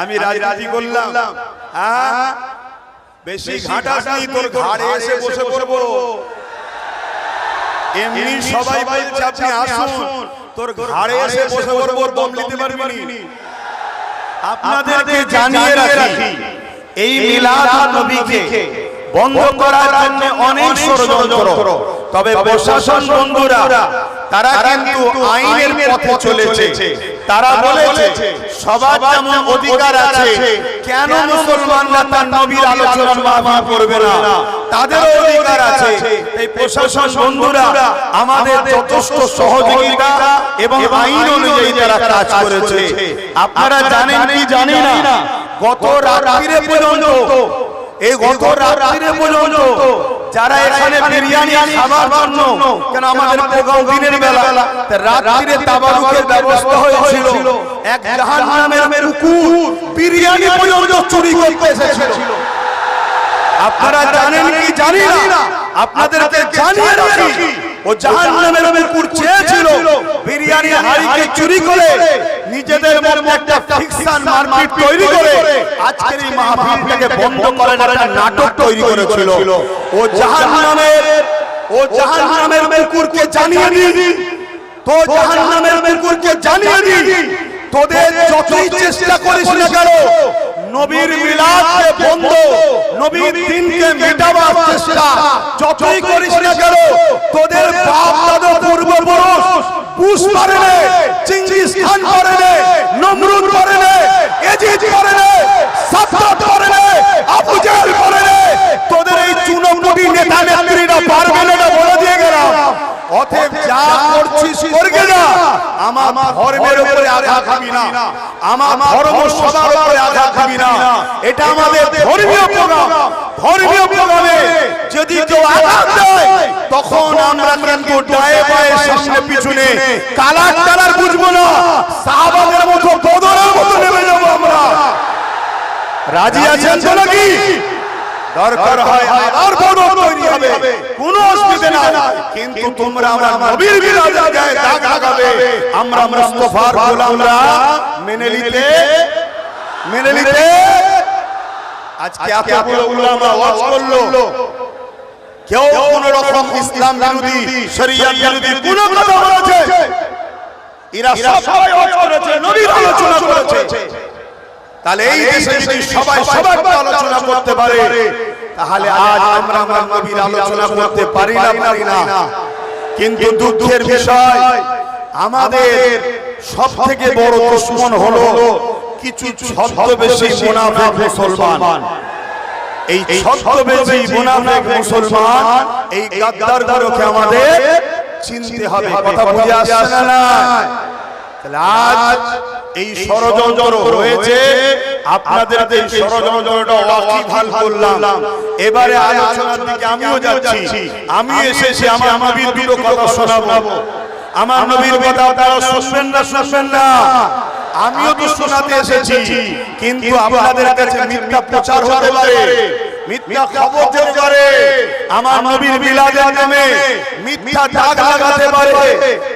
আমি রাজি রাজি করলাম। হ্যাঁ বেশি ঘাটাস নেই তোর ঘাড়ে এসে বসে পড়ব। এমনি সবাই বলছে আপনি আসুন। তোর ঘাড়ে এসে বসে পড়ব দম নিতে পারবি। আপনাদেরকে জানিয়ে রাখি এই মিলাদ নবীকে বন্ধ করার জন্য অনেক ষড়যন্ত্র। তবে প্রশাসন বন্ধুরা তারা কিন্তু আইনের পথে চলেছে। তারা বলেছে সবার যেমন অধিকার আছে কেন মুসলমানরা তার নবীর আলোচনা মাহফিল করবে না। তাদেরও অধিকার আছে। এই প্রশাসন বন্ধুরা আমাদের যথেষ্ট সহযোগিতা এবং আইন অনুযায়ী তারা কাজ করেছে। আপনারা জানেন কি জানি না? গত রাত্রিরে পর্যন্ত এই গত রাত্রিরে পর্যন্ত যারা এখানে বিরিয়ানি খাবার জন্য কেন আমাদের প্রোগ্রাম দিনের বেলা রাত্রিরে তাবারুকের ব্যবস্থা হয়েছিল। এক জাহান্নামের কুকুর বিরিয়ানি পর্যন্ত চুরি করতে এসেছিল। আপনারা জানেন কি জানি না? আপনাদেরকে জানিয়ে রাখি। ও জাহান্নামের কুকুর চেয়েছিল। বিরিয়ানি হাড়িকে চুরি করে নিজেদের মধ্যে একটা ফিকশন মারপিট তৈরি করে আজকের এই মাহফিলটাকে বন্ধ করার একটা নাটক তৈরি করেছিল। ও জাহান্নামের ও জাহান্নামের কুকুরকে জানিয়ে দিন। তো জাহান্নামের কুকুরকে জানিয়ে দিন। তোদের যতই চেষ্টা করিস না কেন নবীর মিলাদকে বন্ধ নবীর দিনকে মেটাবার চেষ্টা যতই করিস না কেন তোদের বাপ দাদা পূর্বপুরুষ পুষ পারেনে চিঙ্গিস খান পারেনে নমরুদ পারেনে এজিদ পারেনে সাদ্দাত পারেনে আবু জাহেল পারেনে তোদের এই চুনমুটি নেতা নেত্রীরা পারবে না এটা বলে দিয়ে গেলাম অতএব যা করছিস করবে না আমার ধর্মের উপরে আঘাত খাবি না। আমার ধর্ম সবার উপরে আঘাত খাবি না। এটা আমাদের ধর্মীয় প্রোগ্রাম। ধর্মীয় প্রোগ্রামে যদি কেউ আঘাত দেয় তখন আমরা কিন্তু ডায়ে বায়ে সামনে পিছনে কালার কালার বুঝব না। সাহাবাদের মতো বদরের মতো নেমে যাব আমরা। রাজি আছেন তো নাকি? দরকার হয় আবার বদল তৈরি হবে। কোনো অসুবিধা নাই। কিন্তু তোমরা আমরা নবীর বিরাজের গায়ে দাগ লাগাবে। আমরা মুস্তাফার গোলামরা মেনে নিতে মেনে নিতে আজকে এতগুলো উলামা ওয়াজ করল। কেউ কোন রকম ইসলাম বিরোধী শরিয়াত বিরোধী কোন কথা বলেছে। এরা সবাই ওয়াজ করেছে নবীর আলোচনা করেছে। তাহলে এই দেশে যদি সবাই সবার আলোচনা করতে পারে তাহলে আজ আমরা আমার নবীর আলোচনা করতে পারি না পারি না কিন্তু দুঃখের বিষয় আমাদের সব থেকে বড় দুশ্মন হলো কিছু ছদ্মবেশী মুনাফিক মুসলমান। এই ছদ্মবেশী মুনাফিক মুসলমান এই গাদ্দারগুলোকে আমাদের চিনতে হবে কথা বুঝে আসছে না আজ এই ষড়যন্ত্র হয়েছে। আপনাদের এই ষড়যন্ত্রটা ওয়াকিবহাল করলাম। এবারে আলোচনার দিকে আমিও যাচ্ছি। আমি এসেছি আমার নবীর দুটো কথা শোনাবো। আমার নবীর কথা আপনারা শুনবেন না শুনবেন না। আমিও তো শোনাতে এসেছি। কিন্তু আপনাদের কাছে মিথ্যা প্রচার হতে পারে। মিথ্যা খবর যেতে পারে। আমার নবীর বিলাদের নামে। মিথ্যা দাগ লাগাতে পারে।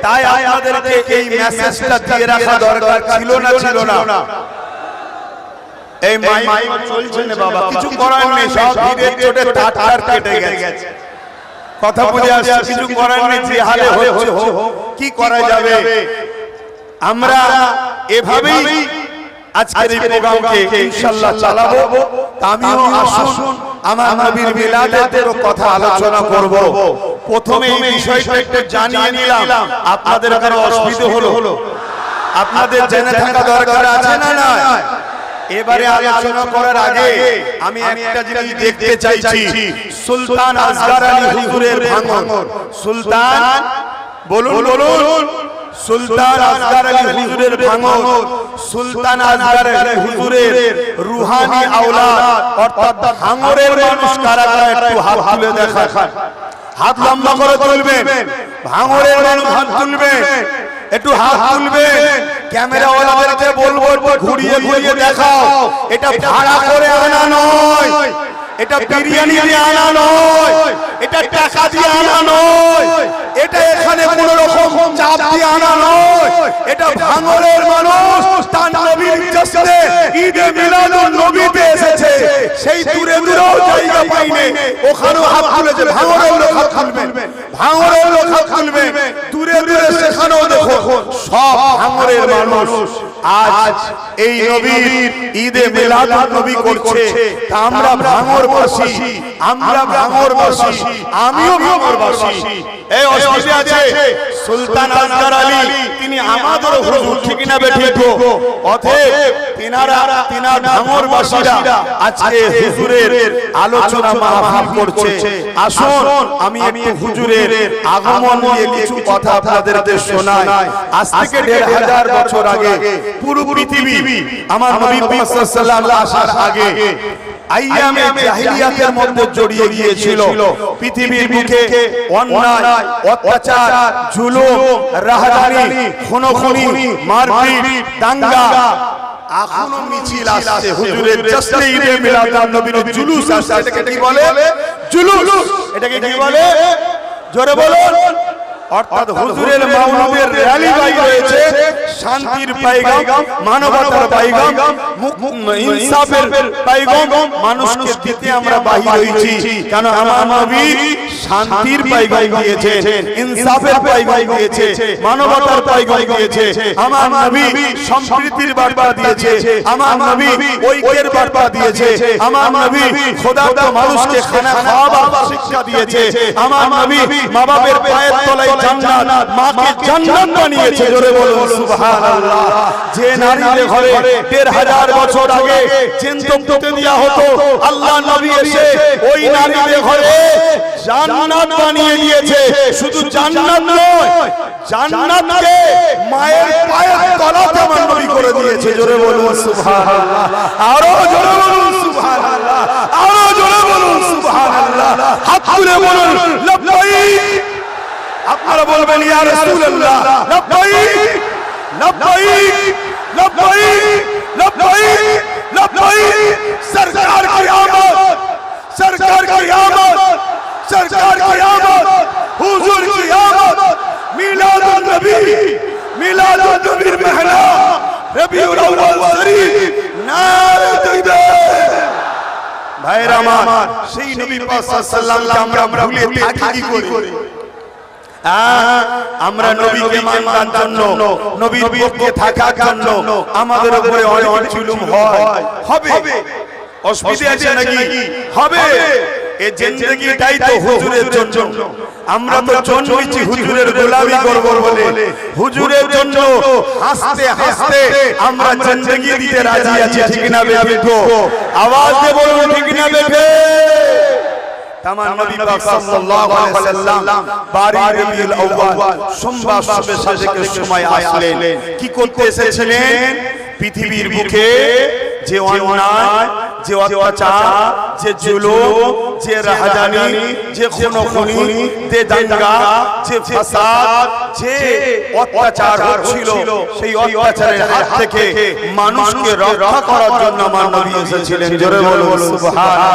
তাই আপনাদেরকে এই মেসেজটা দিয়ে রাখা দরকার ছিল না ছিল না। এই মাইক চলছে না বাবা। কিছু করার নেই সব ভিড়ের চোটে তার তার কেটে গেছে। কথা বুঝে আসছে কিছু করার নেই যে হালে হচ্ছে হোক। কি করা যাবে? আমরা এভাবেই আজকের এই প্রোগ্রামকে ইনশাআল্লাহ চালাবো। আমিও আসুন আমার নবীর মিলাদের কথা আলোচনা করব। প্রথমে এই বিষয়টা একটু জানিয়ে নিলাম। আপনাদের কারও অসুবিধা হলো? আপনাদের জেনে থাকা দরকার আছে না না এবারে আলোচনা করার আগে আমি একটা জিনিস দেখতে চাইছি। সুলতান আসগার আলী হুজুরের ভাঙন। সুলতান বলুন বলুন। সুলতান আসগার আলী হুজুরের ভাঙন সুলতান আসগার আলী হুজুরের রুহানি আওলাদ, অর্থাৎ ভাঙরের মানুষ কারা কারা একটু হাত তুলে দেখান। হাত লম্বা করে তুলবেন, ভাঙরের মানুষ হাত তুলবেন, একটু হাত তুলবে ক্যামেরা ওয়ালাদেরকে বলব ঘুরিয়ে ঘুরিয়ে দেখাও। এটা ভাড়া করে আনা নয়, এটা বিরিয়ানি দিয়ে আনা নয়, এটা টাকা দিয়ে আনা নয়, এটা এখানে কোন রকম চাপ দিয়ে আনা নয় এটা ভাঙরের মানুষ তার নবীর জশ্নে ঈদে মিলাদুন নবীতে এসেছে। সেই দূরে দূরেও জায়গা পাইনি। ওখানেও হাত তুলেছে। ভাঙরের লোক হাত তুলবে। ভাঙরের লোক হাত তুলবে। দূরে দূরে সেখানেও দেখো সব ভাঙরের মানুষ। আজ এই নবীর ঈদে মিলাদুন নবী করছে। আমরা ভাঙরবাসী আমরা ভাঙরবাসী আমিও ভাঙরবাসী এই অসুবিধা আছে। সুলতান আলী তিনি আমাদের হুজুর ঠিক না বেঠিক। অতএব তিনারা তিনার ভাঙরবাসীরা আজকে হুজুরের আলোচনা মাহফিল করছে। আসুন আমি একটু হুজুরের আগমন নিয়ে কিছু কথা আপনাদেরকে শোনাই। আজ থেকে দেড় হাজার বছর আগে পুরো পৃথিবী আমার নবী মুহাম্মদ সাল্লাল্লাহু আলাইহি আসার আগে আইয়ামে জাহিলিয়াতের মধ্যে জড়িয়ে গিয়েছিল। পৃথিবীর বুকে অন্যায় অত্যাচার জুলুম রাহাজানি খুনোখুনি মারপিট দাঙ্গা এখনও মিছিল আসছে। হুজুরের জশ্নে ঈদে মিলাদান নবীর জুলুস আসছে। এটাকে কি বলে? জুলুস। এটাকে কি বলে? জোরে বলুন। অর্থাৎ হুজুরের মাওলাদের র্যালি বাই রয়েছে শান্তির পাইগাম মানবতার পাইগাম ইনসাফের পাইগাম মানুষকে দিতে আমরা বাহির হয়েছি। কেন আমার নবী শান্তির পাইগাম দিয়েছে। ইনসাফের পাইগাম দিয়েছে। মানবতার পাইগাম দিয়েছে। আমার নবী সম্প্রীতির বার্তা দিয়েছে। আমার নবী ঐক্যের বার্তা দিয়েছে। আমার নবী খোদা তো মানুষকে খানা শিক্ষা দিয়েছে। আমার নবী মা বাবার পায়ের তলায় জান্নাত মাকে জান্নাত বানিয়েছে জোরে বলুন সুবহানাল্লাহ। যে নারীর ঘরে দেড় হাজার বছর আগে চিন্তন করতে দেওয়া হতো আল্লাহ নবী এসে ওই নারীর ঘরে জান্নাত বানিয়ে দিয়েছে শুধু জান্নাত নয় জান্নাতকে মায়ের পায়ের তলাতে আমার নবী করে দিয়েছে জোরে বলুন সুবহানাল্লাহ। আরও জোরে বলুন সুবহানাল্লাহ। আরও জোরে বলুন সুবহানাল্লাহ। হাত তুলে বলুন লব্বাইক আপনারা বলবেন ইয়া রাসূলুল্লাহ লব্বাইক লব্বাইক লব্বাইক লব্বাইক লব্বাইক সরকার কি আমত সরকার কি আমত সরকার কি আমত হুজুর কি আমত মিলাদুন নবী মিলাদুন নবীর মেহনা রবিউল আউয়াল শরীফ নারে তাকবীর ভাইরা আমার সেই নবী পাক সাল্লাল্লাহু আলাইহি আমরা ভুলে থাকি কি করে আহ, আমরা নবীকে মানবার জন্য নবীর পক্ষে থাকার জন্য আমাদের উপরে অনেক জুলুম হয়। হবে। অসুবিধা আছে নাকি? হবে। এই জিন্দগিটাই তো হুজুরের জন্য। আমরা তো জন্মেছি হুজুরের গোলামি করব বলে। হুজুরের জন্য হাসতে হাসতে আমরা জিন্দগি দিতে রাজি আছি ঠিক না বেঠো? আওয়াজ দিয়ে ঠিক না তামান নবী পাক সাল্লাল্লাহু আলাইহি ওয়াসাল্লাম বারি রবিউল আউয়াল সোমবার সবে সাজেকের সময় আসলেন। কি করতে এসেছিলেন? পৃথিবীর বুকে যে অন্যায় যে অত্যাচার যে জুলুম যে রাহাজানি যে খুনোখুনি যে দাঙ্গা যে ফাসাদ যে অত্যাচার হচ্ছিল সেই অত্যাচারের হাত থেকে মানুষকে রক্ষা করার জন্য আমার নবী এসেছিলেন। জোরে বলুন সুবহানাল্লাহ।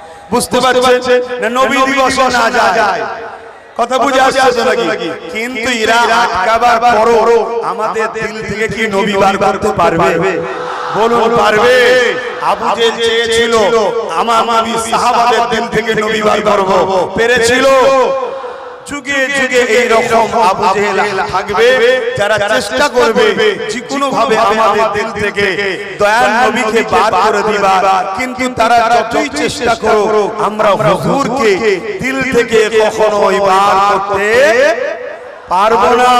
বুঝতে পারছেন? না নবী দিবস না যায়। কথা বুঝে আসছে নাকি? কিন্তু এরা আটকাবার পরও আমাদের দিল থেকে কি নবী বার করতে পারবে? বলুন পারবে? আবু যে চেয়েছিল আমার নবী সাহাবাদের দিল থেকে নবী বার করব। পেরেছিল? যুগে যুগে এই রকম আবু জেহেল থাকবে যারা চেষ্টা করবে যে কোনো ভাবে আমাদের দিল থেকে দয়াল নবীকে বার করে দিবার। কিন্তু তারা যতই চেষ্টা করো আমরা হুজুরকে দিল থেকে কখনোই বার করতে পারব না।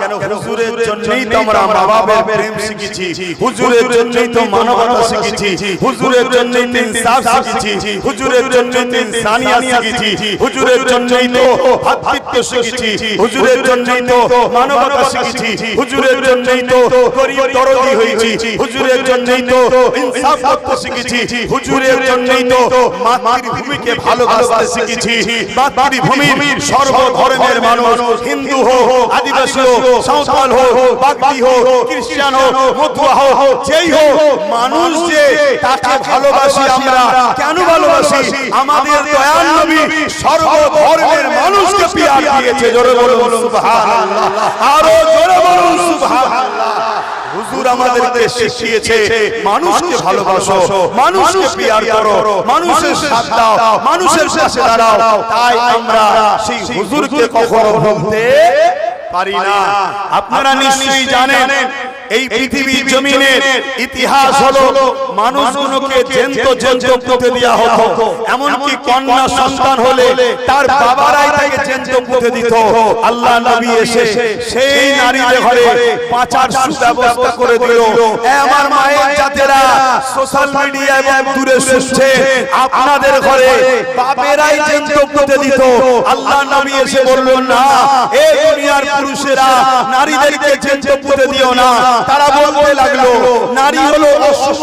কেন হুজুরের জন্যই তো আমরা মা বাবার প্রেম শিখেছি। হুজুরের জন্যই তো মানবতা শিখেছি। হুজুরের জন্যই তো ইনসাফ শিখেছি। হুজুরের জন্যই তো ইনসানিয়াত শিখেছি। হুজুরের জন্যই তো ভ্রাতৃত্ব শিখেছি। হুজুরের জন্যই তো মানবতা শিখেছি। হুজুরের জন্যই তো গরিব দরদি হয়েছি। হুজুরের জন্যই তো ইনসাফ করতে শিখেছি। হুজুরের জন্যই তো মাতৃভূমিকে ভালোবাসতে শিখেছি। মাতৃভূমির সর্বধর্মের মানুষ হিন্দু হোক আদিবাসী হোক সাঁওতাল হোক বাগদি হোক খ্রিস্টান হোক মধুয়া হোক যেই হোক মানুষ যে তাকে ভালোবাসি আমরা কেন ভালোবাসি? আমাদের দয়াল নবী সর্বধর্মের মানুষকে পিয়ার দিয়েছে। জোরে বলুন সুবহানাল্লাহ। আরও জোরে বলুন সুবহানাল্লাহ। হুজুর আমাদেরকে শিখিয়েছে মানুষকে ভালোবাসো মানুষকে পিয়ার করো মানুষের সাথ দাও মানুষের পাশে দাঁড়াও তাই আমরা সেই হুজুরকে কখনো ভুলতে পারি না। আপনারা নিশ্চয়ই জানেন এই পৃথিবীর জমিনের ইতিহাস হলো মানুষগুলোকে জেন্ত জেন্ত পুঁতে দেওয়া হতো। এমনকি কন্যা সন্তান হলে তার বাবারাই তাকে জেন্ত পুঁতে দিত। আল্লাহ নবী এসে সেই নারীদের ঘরে পাঁচার সুব্যবস্থা করে দিল। এ আমার মায়ের জাতেরা সোশ্যাল মিডিয়া এবং দূরে শুনছে আপনাদের ঘরে বাপেরাই জেন্ত পুঁতে দিত। আল্লাহ নবী এসে বললেন না এই দুনিয়ার পুরুষেরা নারীদেরকে জেন্ত পুঁতে দিও না। তারা বলতে লাগল নারী হলো অশুভ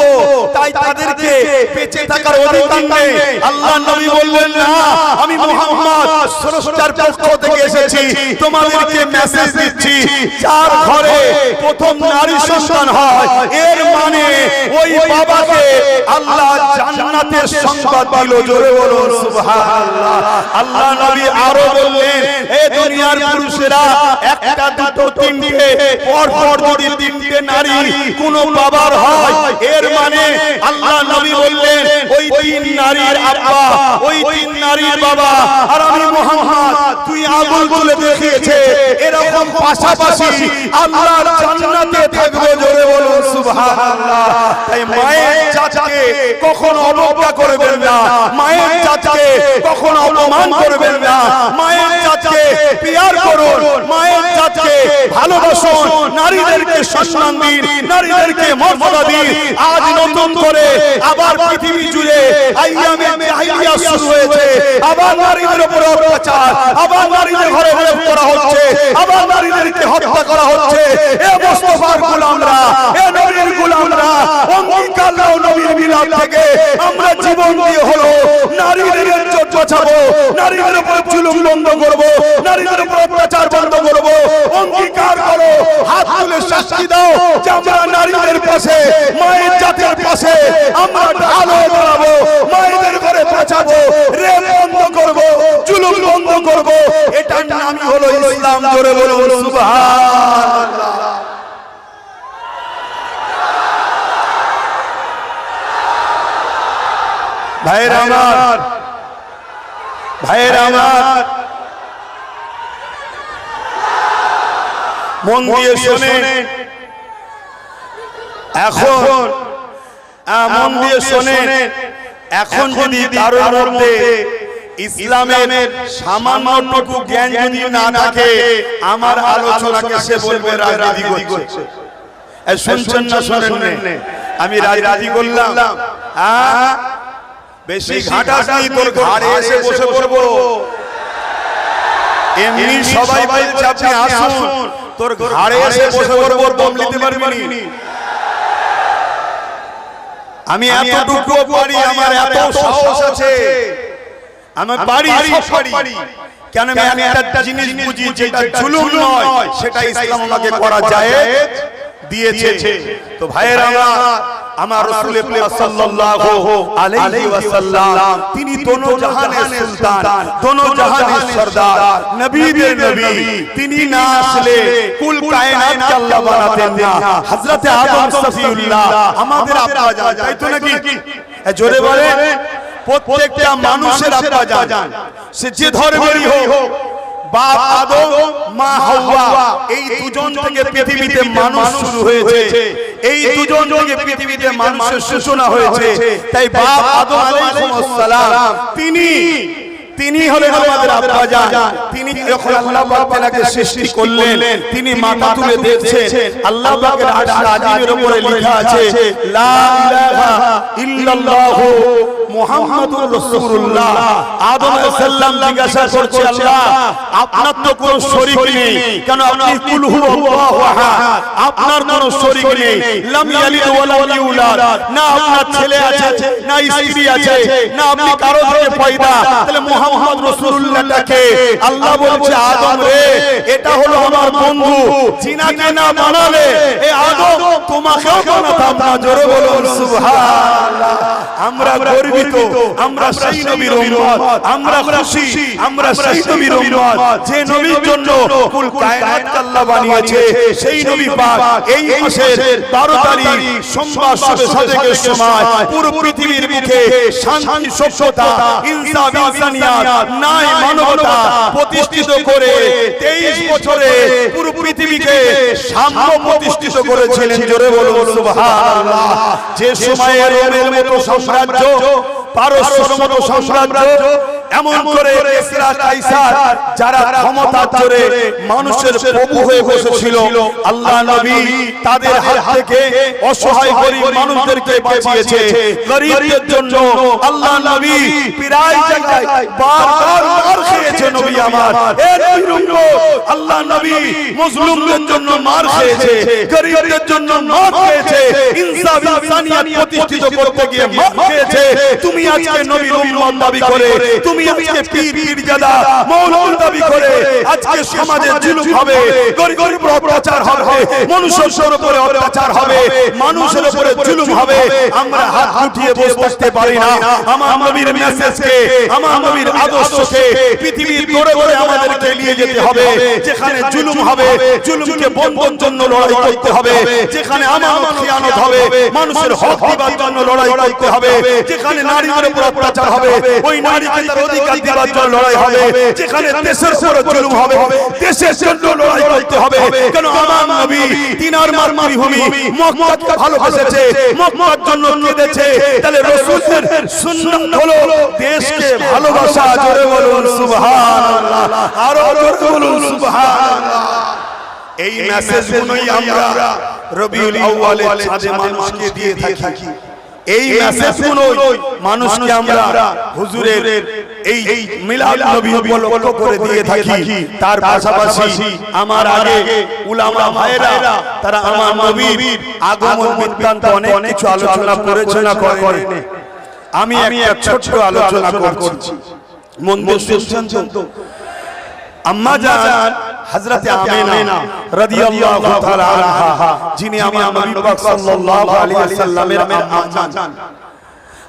তাই তাদেরকে বেঁচে থাকার অধিকার নেই। আল্লাহ নবী বললেন না আমি মুহাম্মদ স্রষ্টার পক্ষ থেকে এসেছি। তোমাদেরকে মেসেজ দিচ্ছি। যার ঘরে প্রথম নারী সন্তান হয়। এর মানে ওই বাবাকে আল্লাহ জান্নাতের সংবাদ দিল। জোরে বলুন সুবহানাল্লাহ। আল্লাহ নবী আরও বললেন এই দুনিয়ার পুরুষেরা একটা দুটো তিনটে পর পর যদি তিনটে নারী, কোন বাবার হয়, এর মানে আল্লাহ নবী বললেন, ওই তিন নারীর আব্বা, ওই তিন নারীর বাবা। আর আমি মোহাম্মদ, তুই আগুন তুলে দেখিয়েছে, এরকম পাশাপাশি আল্লাহর জান্নাতে থাকবে জোরে বলুন, সুবহানাল্লাহ। তাই মায়ের চাচাকে কখনো অবজ্ঞা করবেন না, মায়ের চাচাকে কখনো অপমান করবেন না, মায়ের চাচাকে পিয়ার করুন, মায়ের চাচাকে ভালোবাসুন, নারীদেরকে সম্মান দিন, নারীদেরকে মর্যাদা দিন। আজ নতুন করে আবার পৃথিবী জুড়ে আইয়ামে জাহিলিয়া শুরু হয়েছে। আবার নারীদের উপর অত্যাচার, আবার নারীদের ঘরে ঘরে করা হচ্ছে, আবার নারীদেরকে হত্যা করা হচ্ছে। এ মুস্তাফার গোলামরা, এ নবীর গোলামরা অঙ্গীকার নাও নবীর মিলাদ থেকে। আমরা জীবন দিয়ে হলো নারীদের ইজ্জত বাঁচাবো, নারীদের উপর জুলুম বন্ধ করব, নারীদের উপর অত্যাচার বন্ধ করব। অঙ্গীকার করো, হাত তুলে শাস্তি দাও। যে আমরা নারীদের পাশে মায়ের জাতির পাশে আমরা ঢালো দাঁড়াবো মায়েদের ঘরে বাঁচাবো রেপ বন্ধ করব জুলুম বন্ধ করব এটার নামই হলো ইসলাম জোরে বলুন সুবহানাল্লাহ ভাইয়ের আমার ভাইয়ের আমার। মন দিয়ে শোনে। এখন আহ, মন দিয়ে শোনে এখন যদি কারোর মধ্যে ইসলামের সামান্যটুকু জ্ঞান যদি না থাকে আমার আলোচনাকে সে বলবে রাজনীতি করছে। শুনছেন না শোনেন? আমি রাজি করলাম। হ্যাঁ বেশি ঘাটাস নেই তোর ঘাড়ে এসে বসে পড়ব। এমনি সবাই বলছে আপনি আসুন। তোর ঘাড়ে এসে বসে পড়ব দম নিতে পারবি নি। আমি এতটুকু পারি আমার এত সাহস আছে। আমি বাড়ি সব পারি। কেন আমি একটা জিনিস বুঝি যেটা জুলুম নয় সেটা ইসলাম আমাকে করা যায় দিয়েছে। তো ভাইয়েরা আমার আমার রাসূল সাল্লাল্লাহু আলাইহি ওয়াসাল্লাম তিনি দোনো জাহানের সুলতান দোনো জাহানের সরদার নবী তিনি না আসলে কুল কায়নাতকে আল্লাহ বানাতেন না। হযরতে আদম সফিউল্লাহ আমাদের জান তাই তো নাকি? জোরে বলে প্রত্যেকটা মানুষের আব্বা জান। সে যে ধর্মেরই হোক বাপ আদম মা হাওয়া এই দুজন থেকে পৃথিবীতে মানুষ শুরু হয়েছে। এই দুজন থেকে পৃথিবীতে মানুষের সূচনা হয়েছে। তাই বাপ আদম আলাইহিস সালাম তিনি তিনি হলেন আমাদের আব্বা জান তিনি যখন আল্লাহ পাক তেনাকে সৃষ্টি করলেন তিনি মাথা তুলে দেখছেন আল্লাহ পাকের আরশ আজিমের উপরে লেখা আছে লা ইলাহা ইল্লাল্লাহু মুহাম্মাদুর রাসূলুল্লাহ। আদম আলাইহিস সালাম জিজ্ঞাসা করছে আল্লাহ আপনার তো কোনো শরীক নেই। কেন আপনি কুল হুয়াল্লাহু আহাদ। আপনার কোনো শরীক নেই। লাম ইয়ালিদ ওয়া লাম ইউলাদ। না আপনার ছেলে আছে না স্ত্রী আছে। না আপনি কারও থেকে পয়দা। তাহলে মুহাম্মদ রাসূলুল্লাহকে আল্লাহ বলছে আদম রে এটা হলো আমার বন্ধু জিনাকে না বানালে এ আদম তোমাকেও বানাতাম না জোরে বলুন সুবহানাল্লাহ। আমরা গর্বিত আমরা সেই নবীর উম্মত আমরা খুশি আমরা সেই নবীর উম্মত যে নবীর জন্য কুল কায়নাত আল্লাহ বানিয়েছে সেই নবী পাক এই মাসের 12 তারিখ সোমবার সবে সাদেকের সময় পুরো পৃথিবীর মুখে শান্তি সভ্যতা ইনসাফ ইনসানিয়াত নাই মানবতা প্রতিষ্ঠিত করে 23 বছরে পুরো পৃথিবীকে সাম্য প্রতিষ্ঠিত করেছিলেন জোরে বলুন সুবহানাল্লাহ। যে সময়ে রোমের মতো সাম্রাজ্য পারস্যর মতো সাম্রাজ্য এমন করে কাইসার যারা ক্ষমতার জোরে মানুষের প্রভু হয়ে বসেছিল। আল্লাহ নবী তাদের হাত থেকে অসহায় গরিব মানুষদেরকে বাঁচিয়েছে গরিবদের জন্য আল্লাহ নবী প্রায় জায়গায় বারবার মার খেয়েছে নবী আমার। আল্লাহ নবী মুসলিমদের জন্য মার খেয়েছে। গরিবদের জন্য মার খেয়েছে। ইনসাফ ইনসানিয়াত প্রতিষ্ঠিত করতে গিয়ে মার খেয়েছে। তুমি আজকে নবীর উম্মত দাবি করে তুমি আজকে পীর পীরজাদা মৌলবি দাবি করে আজকে সমাজে জুলুম হবে গরিব গরিব অত্যাচার হবে মনুষ্যের উপরে অত্যাচার হবে মানুষের উপরে জুলুম হবে আমরা হাত উঠিয়ে বসে বসতে পারি না আমার নবীর মেসেজকে আমার নবীর আদর্শকে পৃথিবীর দৌড়ে দৌড়ে আমাদেরকে নিয়ে যেতে হবে যেখানে জুলুম হবে জুলুমকে বন্ধন জন্য লড়াই করতে হবে যেখানে আমার খিয়ানত হবে মানুষের হক দিবার জন্য লড়াই করতে হবে যেখানে নারীদের উপর অত্যাচার হবে ওই নারীকে তার অধিকার দিবার জন্য লড়াই হবে। যেখানে দেশের উপর জুলুম হবে। দেশের জন্য লড়াই করতে হবে। কেন আমার নবী তিনার মার মারভূমি মক্কাকে ভালোবেসেছে। মক্কার জন্য কেঁদেছে। তাহলে রাসূলের সুন্নাত হলো দেশকে ভালোবাসা। জোরে বলুন সুবহানাল্লাহ। আরও জোরে বলুন সুবহানাল্লাহ। এই মেসেজগুলোই আমরা রবিউল আউয়ালের চাঁদে মানুষকে দিয়ে থাকি। এই মেসেজগুলোই মানুষকে আমরা হুজুরের এই মিলাদ নবী উপলক্ষ করে দিয়ে থাকি। তার পাশাপাশি আমার আগে উলামা ভাইরা তারা আমার নবীর আগমন বৃত্তান্ত অনেক কিছু আলোচনা করেছে না করেন আমি একটা ছোট্ট আলোচনা করছি। মন তো? আম্মা জান হযরত আমিনা রাদিয়াল্লাহু তাআলা আনহা যিনি আমার নবী পাক সাল্লাল্লাহু আলাইহি ওয়াসাল্লামের আম্মা জান।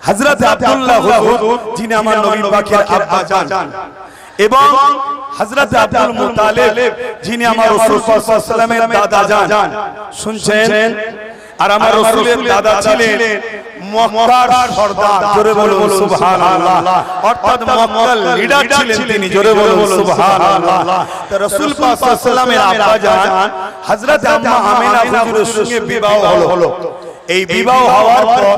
হযরত আব্দুল্লাহ হুজুর যিনি আমার নবী পাকের আব্বা জান। এবং হযরত আব্দুল মুতালিব যিনি আমার রাসূল সাল্লাল্লাহু আলাইহি ওয়াসাল্লামের দাদা জান। শুনছেন? আর আমার রাসূলের দাদা ছিলেন মক্কার সর্দার জোরে বলুন সুবহানাল্লাহ। অর্থাৎ মক্কার লিডার ছিলেন তিনি জোরে বলুন সুবহানাল্লাহ। তো রাসূল পাক সাল্লাল্লাহু আলাইহি ওয়াসাল্লামের আব্বা জান হযরত আম্মা আমিনা হুজুরের সঙ্গে বিবাহ হলো। এই বিবাহ হওয়ার পর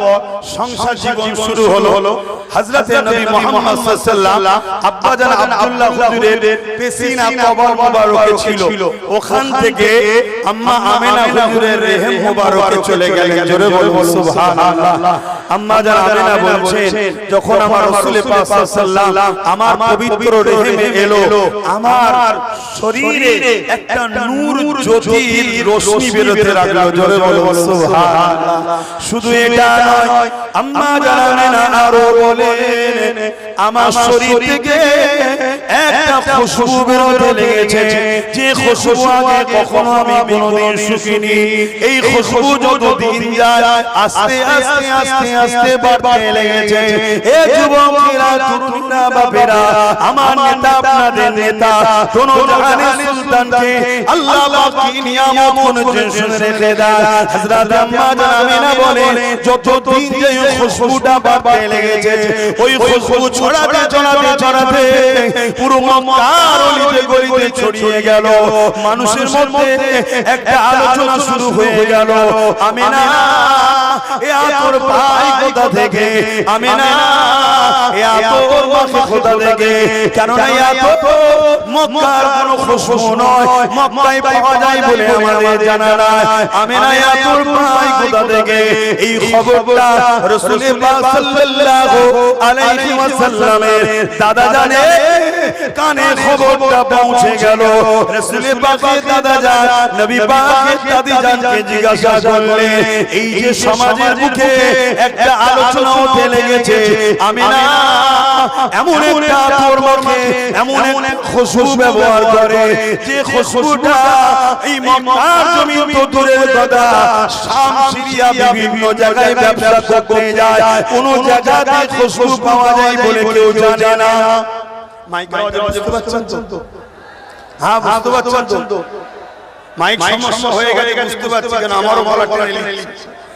সংসার জীবন শুরু হলো। হযরতে নবী মুহাম্মদ সাল্লাল্লাহু আব্বা জান আব্দুল্লাহ হুজুরের পেশিনা কবর মুবারকে ছিল। ওখান থেকে আম্মা আমেনা হুজুরের রেহেম মুবারকে চলে গেলেন। জোরে বলুন সুবহানাল্লাহ। আম্মা জান আমিনা বলছেন যখন আমার রাসূল পাক সাল্লাল্লাহু আমার পবিত্র রেহেমে এলো আমার শরীরে একটা নূর জ্যোতির রশ্মি বেরোতে লাগল জোরে বলুন সুবহানাল্লাহ। শুধু এটা নয় আম্মা জানানে না আরও বলেন আমার শরীর থেকে একটা খুশবু বেরোতে লেগেছে। যে খুশবু আগে কখনো আমি কোনোদিন শুকিনি এই খুশবু যত দিন যায় আস্তে আস্তে আস্তে আস্তে বাড়তে লেগেছে। এ যুবকেরা তরুণরা বাপেরা আমার নেতা আপনাদের নেতা দোনো জাহানের সুলতানকে আল্লাহ পাক কি নিয়ামত কোন শুনে রেখে দেয় হযরত আম্মা জামিনা বলে যত দিন যে খুশবুটা বাড়তে লেগেছে ওই খুশবু ছড়াতে ছড়াতে ছড়াতে পুরো মক্কার অলিতে গলিতে ছড়িয়ে গেল। মানুষের মধ্যে একটা আলোচনা শুরু হয়ে গেল। আমিনা এ আতর পায় কোথা থেকে আমি না এত মাকে কোথা থেকে কেননা এত মক্কার কোনো খুশবু নয় মক্কায় পাওয়া যায় বলে আমাদের জানা নাই। আমি না এত ভাই কোথা থেকে এই খবরটা রাসূল পাক সাল্লাল্লাহু আলাইহি ওয়াসাল্লামের দাদা জানে। কানে খবরটা পৌঁছে গেল। রাসূল পাকের দাদা জান নবী পাকের দাদি জানকে জিজ্ঞাসা করলে এই যে সমাজের মুখে একটা আলোচনা উঠে লেগেছে আমি না এমন একটা তোর মুখে এমন এক খুশবু ব্যবহার করে যে খুশবুটা এই মক্কার জমি তো দূরের কথা শাম সিরিয়া বিভিন্ন জায়গায় ব্যবসা করতে যায়। কোন জায়গাতে খুশবু পাওয়া যায় বলে কেউ জানে না। মাইক বুঝতে পারছেন তো? হ্যাঁ বুঝতে পারছেন তো? মাইক সমস্যা হয়ে গেলে বুঝতে পারছি কেন? আমারও বলা টেনে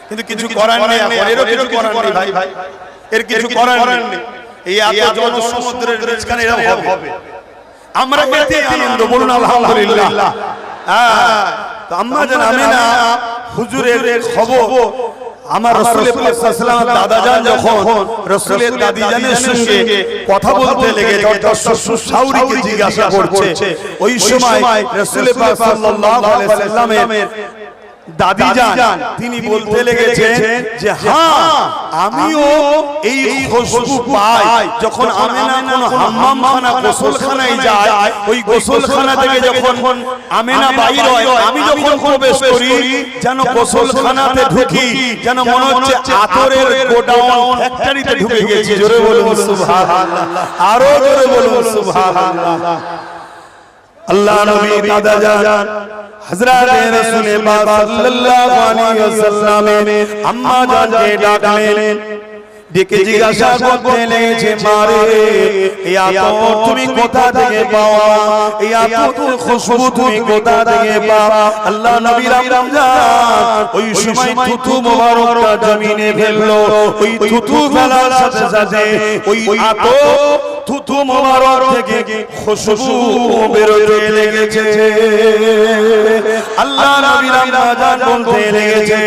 কিন্তু কিছু করার নেই এরও কিছু করার নেই ভাই ভাই। এর কিছু করার নেই। এই এত জনসমুদ্রের রিজকান এরকম হবে। আমরা এতে আনন্দ বলুন আলহামদুলিল্লাহ। হ্যাঁ তো আমরা যেন আমি না হুজুরের খবর আমার রসুলের পাক সাল্লাল্লাহু আলাইহি দাদা যান যখন রসুলের দাদি জানের সঙ্গে কথা বলতে লেগে জিজ্ঞাসা করছে ওই সময় রসুলের সাল্লাল্লাহু আলাইহি সাল্লামের দাদি যান তিনি বলতে লেগেছেন যে হ্যাঁ আমিও এই খুশবু পাই। যখন আমেনা কোন হাম্মামখানা গোসলখানায় যায় ওই গোসলখানা থেকে যখন আমেনা বাইর হয় আমি যখন প্রবেশ করি যেন গোসলখানাতে ঢুকি যেন মনে হচ্ছে আতরের গোডাউন ফ্যাক্টরিতে ঢুকে গেছি। জোরে বলুন সুবহানাল্লাহ। আরও জোরে বলুন সুবহানাল্লাহ। আল্লাহ নবী দাদা জান হযরত রাসূল পাক সাল্লাল্লাহু আলাইহি ওয়াসাল্লামের আম্মা জানকে ডাকলেন ডেকে জিজ্ঞাসা করতে লেগেছে মারে এই আতর তুমি কোথা থেকে পাওয়া? এই আতর খুশবু তুমি কোথা থেকে পাওয়া? আল্লাহ নবী রমজান ওই সময় থুতু মোবারকটা জমিনে ফেলল ওই থুতু ফেলার সাথে সাথে ওই আতর থুতু মোবারক থেকে খুশবু বেরোতে লেগেছে। আল্লাহ নবী রমজান বলতে লেগেছে,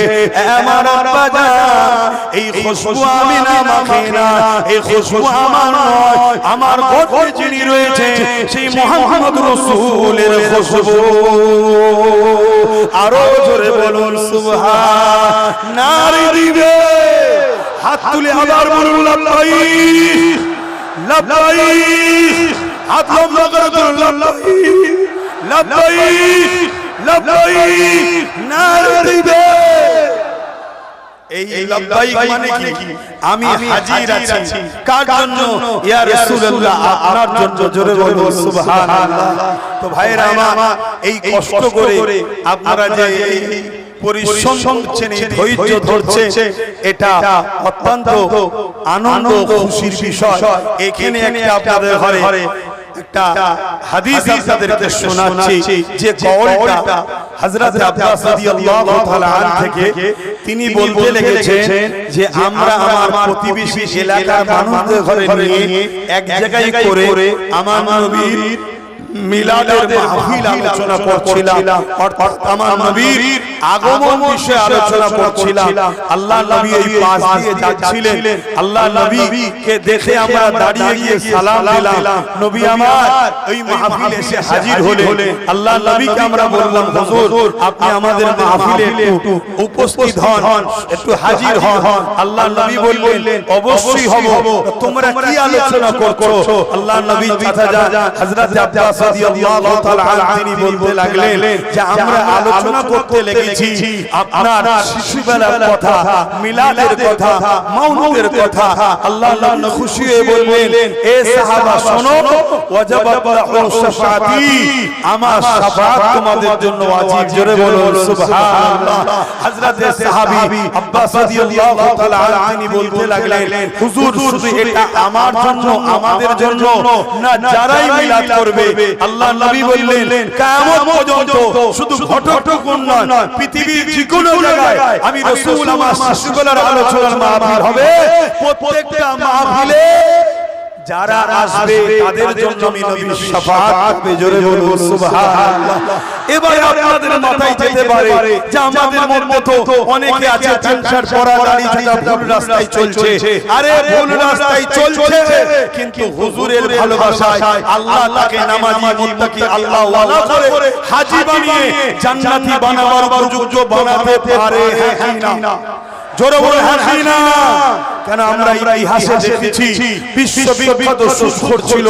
আমার আব্বা জান এই খুশবু আমি না মাখি না, এই আমার নয়, আমার গর্ভে যিনি রয়েছে, সেই মোহাম্মদ রাসূলের আরও জোরে বলুন, সুবহান। নারী দিবে। হাত তুলে আবার বলুন লাল্লাইক লাল্লাইক হাত লম্বা করে নারী দিবে এই লাব্বাইক মানে কি? আমি হাজির আছি। কার জন্য? ইয়া রাসূলুল্লাহ আপনার জন্য জোরে বলুন সুবহানাল্লাহ। তো ভাইরা আমার এই কষ্ট করে আপনারা যে পরিশ্রম করছেন ধৈর্য ধরছে এটা অত্যন্ত আনন্দ খুশির বিষয়। এখানে একটা আপনাদের ঘরে একটা হাদিস আপনাদেরকে শোনাচ্ছি। যে কওলটা হযরত আব্বাস রাদিয়াল্লাহু তাআলা থেকে তিনি বলতে লেগেছেন যে আমরা আমার প্রতিবেশী এলাকার মানুষদের ঘরে নিয়ে এক জায়গায় করে আমার নবীর মিলাদের মাহফিল আলোচনা করছিলাম। অর্থাৎ আমার নবীর আগমন বিষয়ে আলোচনা করছিলাম। আল্লাহ নবী এই পাশ দিয়ে যাচ্ছিলেন। আল্লাহ নবীকে দেখে আমরা দাঁড়িয়ে গিয়ে সালাম দিলাম। নবী আমার ওই মাহফিলে এসে হাজির হলে আল্লাহ নবীকে আমরা বললাম হুজুর আপনি আমাদের মাহফিলে একটু উপস্থিত হন। একটু হাজির হন। আল্লাহ নবী বললেন অবশ্যই হব। তোমরা কি আলোচনা করছ? আল্লাহ নবী কথা যা হযরত আব্বাস রাদিয়াল্লাহু তাআলা আনহু বলতে লাগলেন যে আমরা আলোচনা করতে লেগেছি আপনার শিশুবেলার কথা মিলাদের কথা মাউলুদের কথা আল্লাহ আল্লাহ খুশি হয়ে বললেন এ সাহাবা শোনো ওয়াজাবাত শাফাতি আমার শাফাত তোমাদের জন্য ওয়াজিব জোরে বলুন সুবহানাল্লাহ। হযরত সাহাবী আব্বাস রাদিয়াল্লাহু তাআলা আনহু বলতে লাগলেন হুজুর শুধু এটা আমার জন্য আমাদের জন্য না যারাই মিলাদ করবে আল্লাহ নবী বললেন কিয়ামত পর্যন্ত শুধু ঘটকটুকুন নয় পৃথিবীর যে কোনো জায়গায় আমি রসুল আমার শিশুবেলার আলোচনার মাহফিল হবে প্রত্যেকটা মাহফিলে যারা আসবে তাদের জন্য আমি নবীর শাফাআত থাকবে জোরে বলুন সুবহানাল্লাহ। এবারে আপনাদের মাথায় যেতে পারে যে আমাদের মধ্যে তো অনেকে আছে চালসার পড়া দাঁড়িয়ে থাকা ভুল রাস্তায় চলছে। আরে ভুল রাস্তায় চলছে। কিন্তু হুজুরের ভালোবাসায় আল্লাহ তাকে নামাজি মুত্তাকি আল্লাহ ওয়ালা করে হাজী বানিয়ে জান্নাতি বানাবার উপযুক্ত বানাতে পারে হ্যাঁ না? জোরে বলে হাসি না। কেন আমরা ইতিহাসে দেখেছি বিশ্ববিখ্যাত সুস্কর ছিল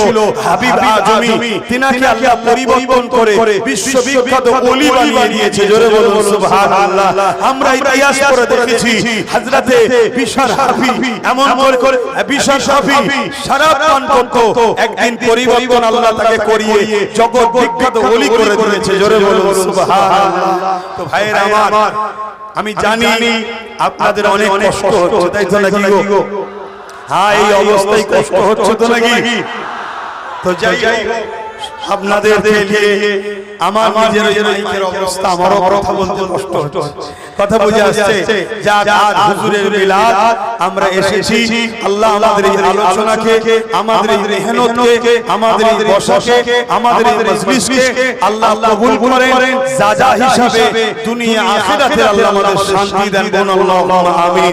হাবিব আজমি। তিনাকে আল্লাহ পরিবর্তন করে বিশ্ববিখ্যাত ওলি বানিয়ে দিয়েছে। জোরে বলুন সুবহানাল্লাহ। আমরা ইতিহাস পড়ে দেখেছি হযরতে বিশার হাফি। এমন করে করে বিশার হাফি শরাব পান করত। একদিন পরিবর্তন আল্লাহ তাকে করিয়ে জগৎ বিখ্যাত ওলি করে দিয়েছে। জোরে বলুন সুবহানাল্লাহ। তো ভাইয়েরা আমার। আমি জানি আপনাদের অনেক কষ্ট হচ্ছে তাই তো নাকি গো? হ্যাঁ এই অবস্থায় কষ্ট হচ্ছে তো নাকি? তো যাই আপনাদের আমার নিজের মাইকের অবস্থা আমারও কথা বলতে কষ্ট কথা বুঝে আসছে যা আজ হুজুরের মিলাদ আমরা এসেছি আল্লাহ আমাদের এই আলোচনাকে আমাদের এই মেহনতকে আমাদের এই বসাকে আমাদের এই মজলিসকে আল্লাহ কবুল করেন যা যা হিসাবে দুনিয়া আখিরাতে আল্লাহ আমাদের শান্তি দেন। আমিন।